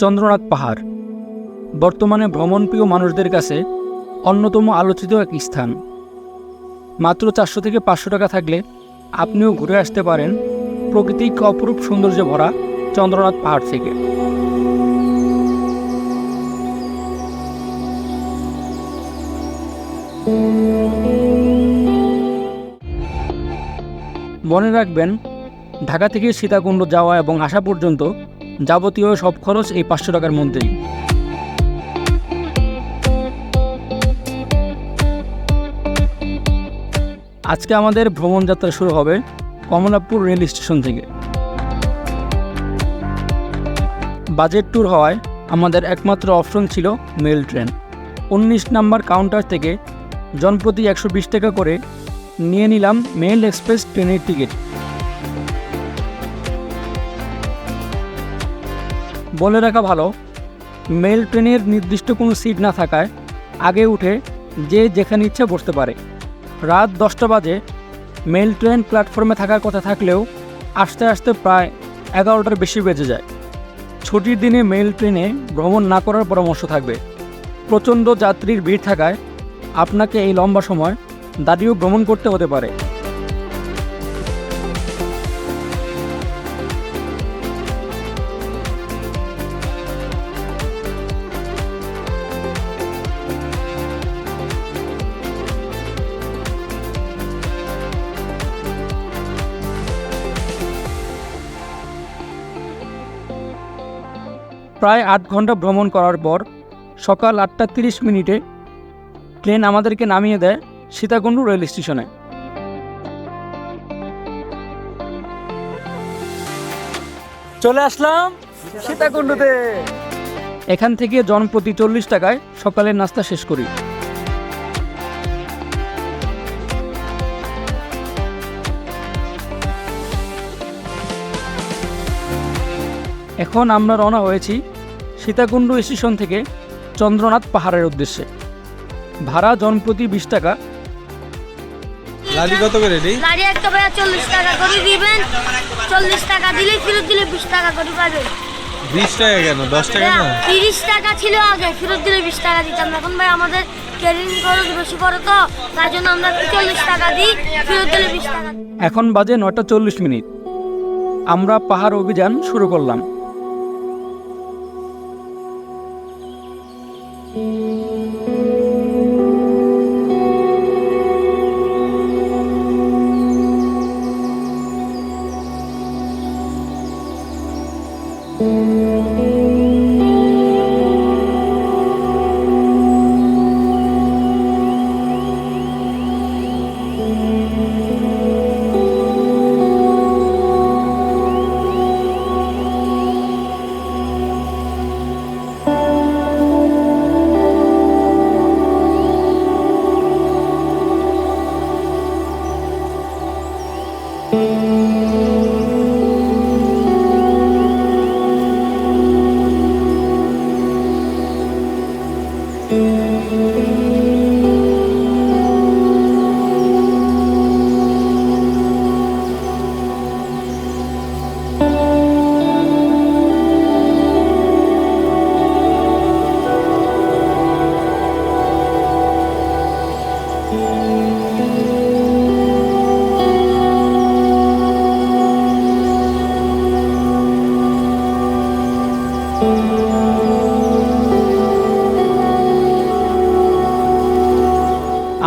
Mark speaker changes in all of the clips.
Speaker 1: চন্দ্রনাথ পাহাড়। বর্তমানে ভ্রমণপ্রিয় মানুষদের কাছে অন্যতম আলোচিত এক স্থান। মাত্র চারশো থেকে পাঁচশো টাকা থাকলে আপনিও ঘুরে আসতে পারেন প্রকৃতিক অপরূপ সৌন্দর্যে ভরা চন্দ্রনাথ পাহাড় থেকে। মনে রাখবেন, ঢাকা থেকে সীতাকুণ্ড যাওয়া এবং আসা পর্যন্ত যাবতীয় সব খরচ এই পাঁচশো টাকার মধ্যেই। আজকে আমাদের ভ্রমণ যাত্রা শুরু হবে কমলাপুর রেল স্টেশন থেকে। বাজেট ট্যুর হওয়ায় আমাদের একমাত্র অপশন ছিল মেল ট্রেন। উনিশ নাম্বার কাউন্টার থেকে জনপ্রতি একশো বিশ টাকা করে নিয়ে নিলাম মেল এক্সপ্রেস ট্রেনের টিকিট। বলে রাখা ভালো, মেল ট্রেনের নির্দিষ্ট কোনো সিট না থাকায় আগে উঠে যে যেখানে ইচ্ছা বসতে পারে। রাত দশটা বাজে, মেল ট্রেন প্ল্যাটফর্মে থাকার কথা থাকলেও আস্তে আস্তে প্রায় এগারোটার বেশি বেজে যায়। ছুটির দিনে মেল ট্রেনে ভ্রমণ না করার পরামর্শ থাকবে। প্রচণ্ড যাত্রীর ভিড় থাকায় আপনাকে এই লম্বা সময় দাঁড়িয়েও ভ্রমণ করতে হতে পারে। প্রায় আট ঘণ্টা ভ্রমণ করার পর সকাল আটটা তিরিশ মিনিটে ট্রেন আমাদেরকে নামিয়ে দেয় সীতাকুণ্ড রেল স্টেশনে। চলে আসলাম সীতাকুণ্ডতে। এখান থেকে জনপ্রতি চল্লিশ টাকায় সকালের নাস্তা শেষ করি। এখন আমরা রওনা হয়েছি সীতাকুণ্ড স্টেশন থেকে চন্দ্রনাথ পাহাড়ের উদ্দেশ্যে। ভাড়া জনপ্রতি বিশ টাকা।
Speaker 2: কত করে রে?
Speaker 3: একটা চল্লিশ টাকা করে দিবেন। চল্লিশ টাকা দিলে ফেরত দিলে বিশ টাকা করে পাবেন।
Speaker 2: বিশ টাকা কেন? দশ টাকা না
Speaker 3: তিরিশ টাকা ছিল আগে ফেরত দিলে বিশ টাকা দিতাম। এখন ভাই আমাদের ক্যারিং খরচ বেশি পড়ে তো তার জন্য আমরা চল্লিশ টাকা দিই ফেরত দিলে বিশ টাকা।
Speaker 1: এখন বাজে নটা চল্লিশ মিনিট। আমরা পাহাড় অভিযান শুরু করলাম।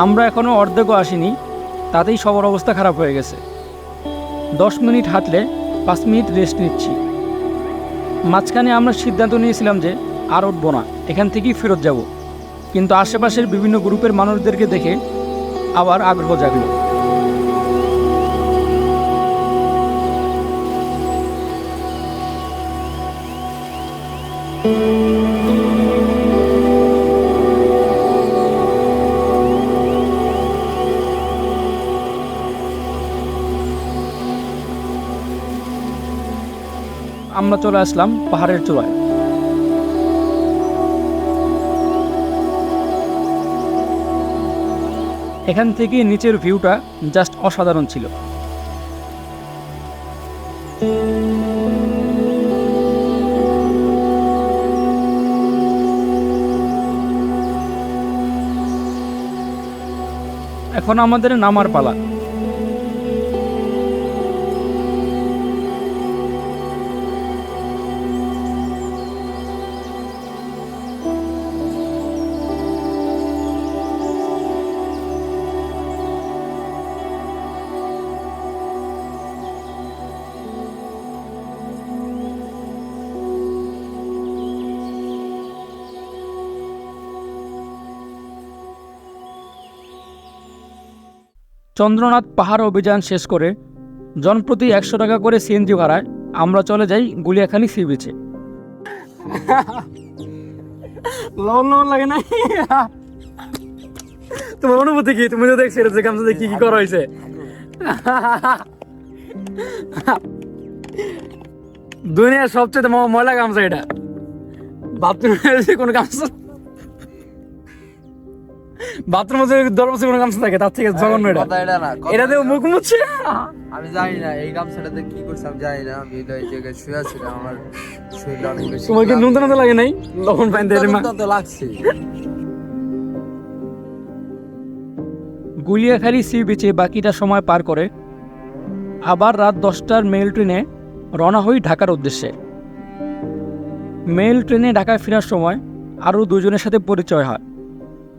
Speaker 1: আমরা এখনও অর্ধেকও আসিনি, তাতেই সবার অবস্থা খারাপ হয়ে গেছে। দশ মিনিট হাঁটলে পাঁচ মিনিট রেস্ট নিচ্ছি। মাঝখানে আমরা সিদ্ধান্ত নিয়েছিলাম যে আর উঠবো না, এখান থেকেই ফেরত যাব। কিন্তু আশেপাশের বিভিন্ন গ্রুপের মানুষদেরকে দেখে আবার আগ্রহ জাগলো। আমরা চলে আসলাম পাহাড়ের চূড়ায়। এখান থেকে নিচের ভিউটা জাস্ট অসাধারণ ছিল। এখন আমাদের নামার পালা। চন্দ্রনাথ পাহাড় অভিযান শেষ করে জনপ্রতি একশো টাকা করে সিএনজি ভাড়ায় আমরা চলে যাই গুলিয়াখালী সি বিচে। লাগে না। তোমার অনুভূতি কি? তুমি তো দেখছি যে গামছাতে কি কি করা হয়েছে। দুনিয়ার সবচেয়ে ময়লা গামছা এটা। বাথরুমে কোনো গামছা। বাথরুমে দরবসে কোনো গামছা থাকে তার থেকে জঘন্য এটা।
Speaker 4: এটা না কথা
Speaker 1: এটা দিয়ে মুখ মুচ্ছে
Speaker 4: আমি জানি না এই গামছাটাতে কি করছে আমি জানি না। আমি এই জায়গায় শুয়ে আছিলাম আমার শরীরটা অনেক বেশি
Speaker 1: তোমার কি নুন তো লাগে নাই? লবণ পানি দিয়ে দিলাম।
Speaker 4: তো লাগছে।
Speaker 1: গুলিয়াখালী সি বিচে বাকিটা সময় পার করে আবার রাত দশটার মেল ট্রেনে রওনা হই ঢাকার উদ্দেশ্যে। মেল ট্রেনে ঢাকায় ফেরার সময় আরও দুজনের সাথে পরিচয় হয়।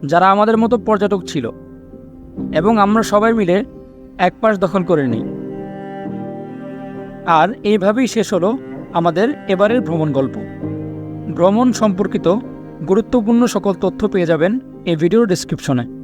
Speaker 1: যারা আমাদের মতো পর্যটক ছিল। এবং আমরা সবাই মিলে এক পাশ দখল করে নিই। আর এইভাবেই শেষ হলো আমাদের এবারের ভ্রমণ গল্প। ভ্রমণ সম্পর্কিত গুরুত্বপূর্ণ সকল তথ্য পেয়ে যাবেন এই ভিডিওর ডিসক্রিপশনে